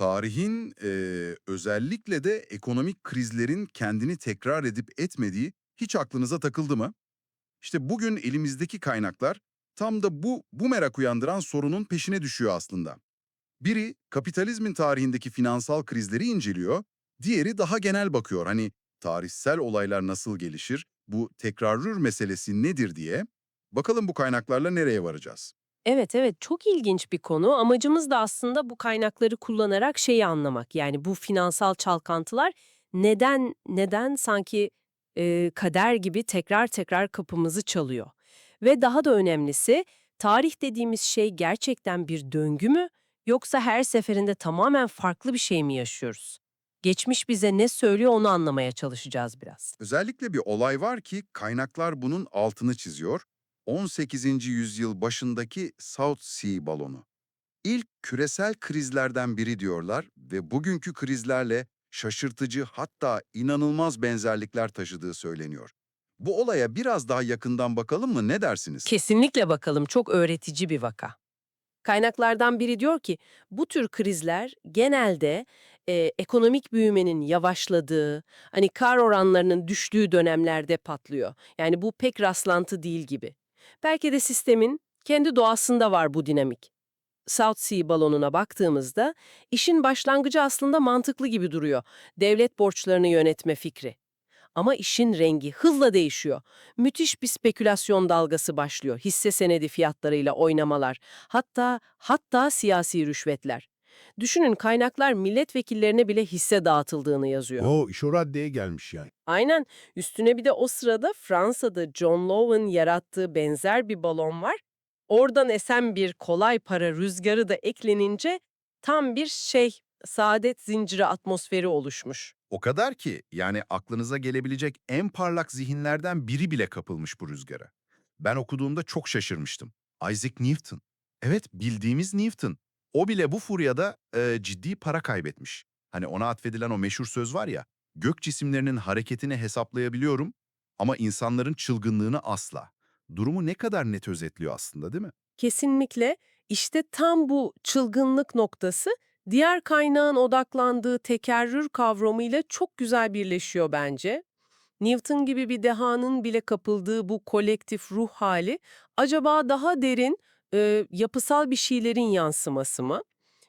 Tarihin eee, özellikle de ekonomik krizlerin kendini tekrar edip etmediği hiç aklınıza takıldı mı? İşte bugün elimizdeki kaynaklar tam da bu, bu merak uyandıran sorunun peşine düşüyor aslında. Biri kapitalizmin tarihindeki finansal krizleri inceliyor, diğeri daha genel bakıyor. Hani tarihsel olaylar nasıl gelişir, bu tekrarür meselesi nedir diye. Bakalım bu kaynaklarla nereye varacağız? Evet evet çok ilginç bir konu. Amacımız da aslında bu kaynakları kullanarak şeyi anlamak. Yani bu finansal çalkantılar neden neden sanki e, kader gibi tekrar tekrar kapımızı çalıyor. Ve daha da önemlisi tarih dediğimiz şey gerçekten bir döngü mü yoksa her seferinde tamamen farklı bir şey mi yaşıyoruz? Geçmiş bize ne söylüyor onu anlamaya çalışacağız biraz. Özellikle bir olay var ki kaynaklar bunun altını çiziyor. 18. yüzyıl başındaki South Sea balonu. İlk küresel krizlerden biri diyorlar ve bugünkü krizlerle şaşırtıcı hatta inanılmaz benzerlikler taşıdığı söyleniyor. Bu olaya biraz daha yakından bakalım mı ne dersiniz? Kesinlikle bakalım çok öğretici bir vaka. Kaynaklardan biri diyor ki bu tür krizler genelde e, ekonomik büyümenin yavaşladığı, hani kar oranlarının düştüğü dönemlerde patlıyor. Yani bu pek rastlantı değil gibi. Belki de sistemin kendi doğasında var bu dinamik. South Sea balonuna baktığımızda işin başlangıcı aslında mantıklı gibi duruyor. Devlet borçlarını yönetme fikri. Ama işin rengi hızla değişiyor. Müthiş bir spekülasyon dalgası başlıyor. Hisse senedi fiyatlarıyla oynamalar, hatta hatta siyasi rüşvetler. Düşünün kaynaklar milletvekillerine bile hisse dağıtıldığını yazıyor. O iş o raddeye gelmiş yani. Aynen. Üstüne bir de o sırada Fransa'da John Low'un yarattığı benzer bir balon var. Oradan esen bir kolay para rüzgarı da eklenince tam bir şey, saadet zinciri atmosferi oluşmuş. O kadar ki yani aklınıza gelebilecek en parlak zihinlerden biri bile kapılmış bu rüzgara. Ben okuduğumda çok şaşırmıştım. Isaac Newton. Evet bildiğimiz Newton. O bile bu furyada e, ciddi para kaybetmiş. Hani ona atfedilen o meşhur söz var ya, gök cisimlerinin hareketini hesaplayabiliyorum ama insanların çılgınlığını asla. Durumu ne kadar net özetliyor aslında değil mi? Kesinlikle işte tam bu çılgınlık noktası diğer kaynağın odaklandığı tekerrür kavramıyla çok güzel birleşiyor bence. Newton gibi bir dehanın bile kapıldığı bu kolektif ruh hali acaba daha derin, e, yapısal bir şeylerin yansıması mı?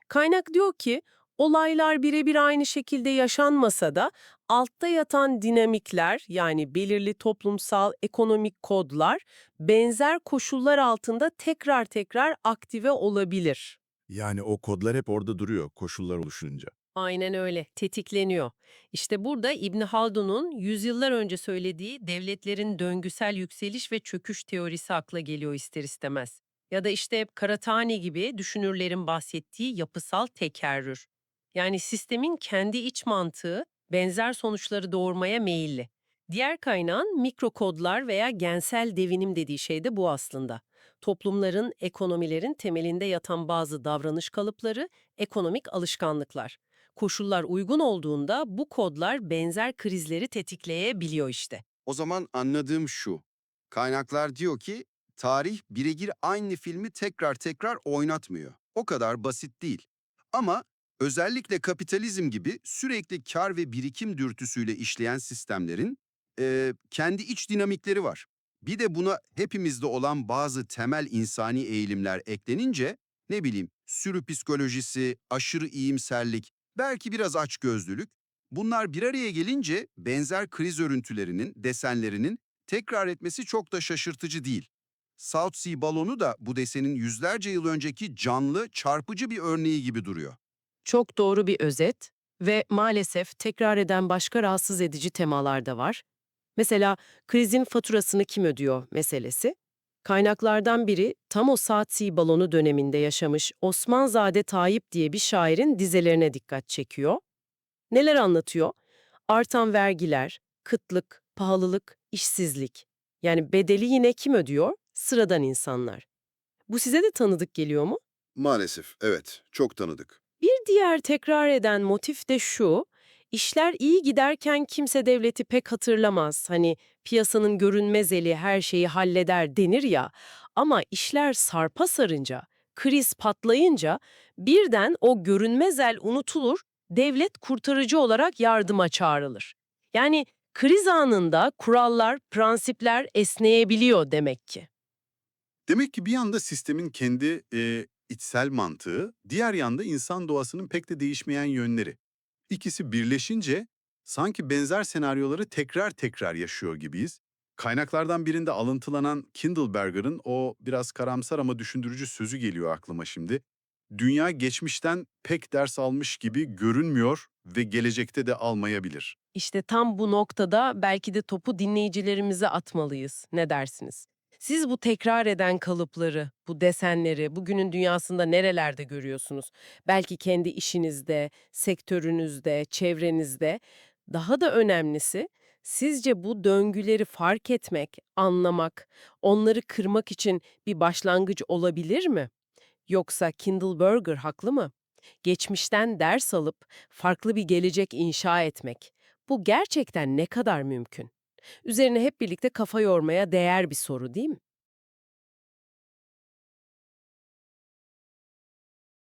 Kaynak diyor ki olaylar birebir aynı şekilde yaşanmasa da altta yatan dinamikler yani belirli toplumsal ekonomik kodlar benzer koşullar altında tekrar tekrar aktive olabilir. Yani o kodlar hep orada duruyor koşullar oluşunca. Aynen öyle, tetikleniyor. İşte burada İbn Haldun'un yüzyıllar önce söylediği devletlerin döngüsel yükseliş ve çöküş teorisi akla geliyor ister istemez. Ya da işte Karatani gibi düşünürlerin bahsettiği yapısal tekerrür. Yani sistemin kendi iç mantığı benzer sonuçları doğurmaya meyilli. Diğer kaynağın mikrokodlar veya gensel devinim dediği şey de bu aslında. Toplumların, ekonomilerin temelinde yatan bazı davranış kalıpları, ekonomik alışkanlıklar. Koşullar uygun olduğunda bu kodlar benzer krizleri tetikleyebiliyor işte. O zaman anladığım şu. Kaynaklar diyor ki tarih birebir aynı filmi tekrar tekrar oynatmıyor. O kadar basit değil. Ama özellikle kapitalizm gibi sürekli kar ve birikim dürtüsüyle işleyen sistemlerin eee, kendi iç dinamikleri var. Bir de buna hepimizde olan bazı temel insani eğilimler eklenince ne bileyim sürü psikolojisi, aşırı iyimserlik, belki biraz açgözlülük Bunlar bir araya gelince benzer kriz örüntülerinin, desenlerinin tekrar etmesi çok da şaşırtıcı değil. South Sea balonu da bu desenin yüzlerce yıl önceki canlı, çarpıcı bir örneği gibi duruyor. Çok doğru bir özet ve maalesef tekrar eden başka rahatsız edici temalar da var. Mesela krizin faturasını kim ödüyor meselesi. Kaynaklardan biri tam o Saatsi balonu döneminde yaşamış Osmanzade Tayyip diye bir şairin dizelerine dikkat çekiyor. Neler anlatıyor? Artan vergiler, kıtlık, pahalılık, işsizlik. Yani bedeli yine kim ödüyor? Sıradan insanlar. Bu size de tanıdık geliyor mu? Maalesef, evet. Çok tanıdık. Bir diğer tekrar eden motif de şu, işler iyi giderken kimse devleti pek hatırlamaz. Hani piyasanın görünmez eli her şeyi halleder denir ya. Ama işler sarpa sarınca, kriz patlayınca birden o görünmez el unutulur, devlet kurtarıcı olarak yardıma çağrılır. Yani kriz anında kurallar, prensipler esneyebiliyor demek ki. Demek ki bir yanda sistemin kendi e, içsel mantığı, diğer yanda insan doğasının pek de değişmeyen yönleri. İkisi birleşince sanki benzer senaryoları tekrar tekrar yaşıyor gibiyiz. Kaynaklardan birinde alıntılanan Kindleberger'ın o biraz karamsar ama düşündürücü sözü geliyor aklıma şimdi. Dünya geçmişten pek ders almış gibi görünmüyor ve gelecekte de almayabilir. İşte tam bu noktada belki de topu dinleyicilerimize atmalıyız. Ne dersiniz? Siz bu tekrar eden kalıpları, bu desenleri bugünün dünyasında nerelerde görüyorsunuz? Belki kendi işinizde, sektörünüzde, çevrenizde. Daha da önemlisi, sizce bu döngüleri fark etmek, anlamak, onları kırmak için bir başlangıç olabilir mi? Yoksa Kindleberger haklı mı? Geçmişten ders alıp farklı bir gelecek inşa etmek. Bu gerçekten ne kadar mümkün? Üzerine hep birlikte kafa yormaya değer bir soru değil mi?